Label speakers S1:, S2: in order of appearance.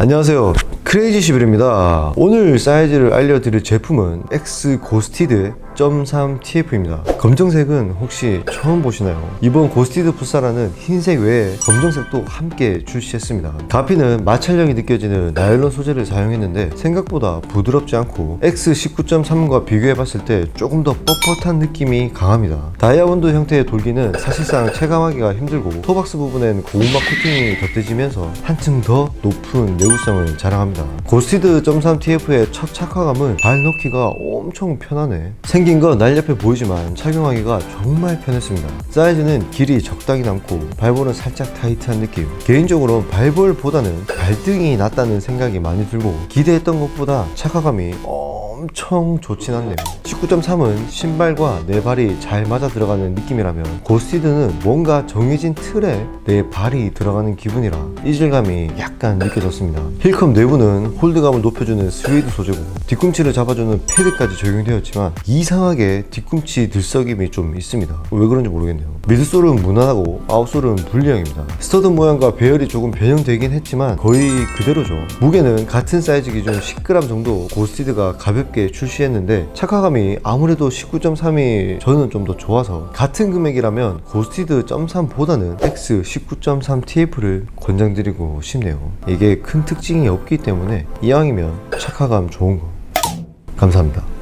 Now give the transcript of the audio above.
S1: 안녕하세요. 크레이지11입니다. 오늘 사이즈를 알려드릴 제품은 X 고스티드 0.3 TF입니다. 검정색은 혹시 처음 보시나요? 이번 고스티드 풋사라는 흰색 외에 검정색도 함께 출시했습니다. 가피는 마찰력이 느껴지는 나일론 소재를 사용했는데 생각보다 부드럽지 않고 X19.3과 비교해봤을 때 조금 더 뻣뻣한 느낌이 강합니다. 다이아몬드 형태의 돌기는 사실상 체감하기가 힘들고 토박스 부분엔 고구마 코팅이 덧대지면서 한층 더 높은 내구성을 자랑합니다. 고스티드 0.3 TF의 첫 착화감은 발 넣기가 엄청 편하네. 생긴 건 날렵해 보이지만 착용하기가 정말 편했습니다. 사이즈는 길이 적당히 남고 발볼은 살짝 타이트한 느낌. 개인적으로 발볼보다는 발등이 낫다는 생각이 많이 들고 기대했던 것보다 착화감이 엄청 좋진 않네요. 19.3은 신발과 내 발이 잘 맞아 들어가는 느낌이라면 고스티드는 뭔가 정해진 틀에 내 발이 들어가는 기분이라 이질감이 약간 느껴졌습니다. 힐컵 내부는 홀드감을 높여주는 스웨이드 소재고 뒤꿈치를 잡아주는 패드까지 적용되었지만 이상하게 뒤꿈치 들썩임이 좀 있습니다. 왜 그런지 모르겠네요. 미드솔은 무난하고 아웃솔은 분리형입니다. 스터드 모양과 배열이 조금 변형되긴 했지만 거의 그대로죠. 무게는 같은 사이즈 기준 10g 정도 고스티드가 가볍게 출시했는데 착화감이 아무래도 19.3이 저는 좀 더 좋아서 같은 금액이라면 고스티드 0.3보다는 X 19.3 TF를 권장드리고 싶네요. 이게 큰 특징이 없기 때문에 이왕이면 착화감 좋은 거. 감사합니다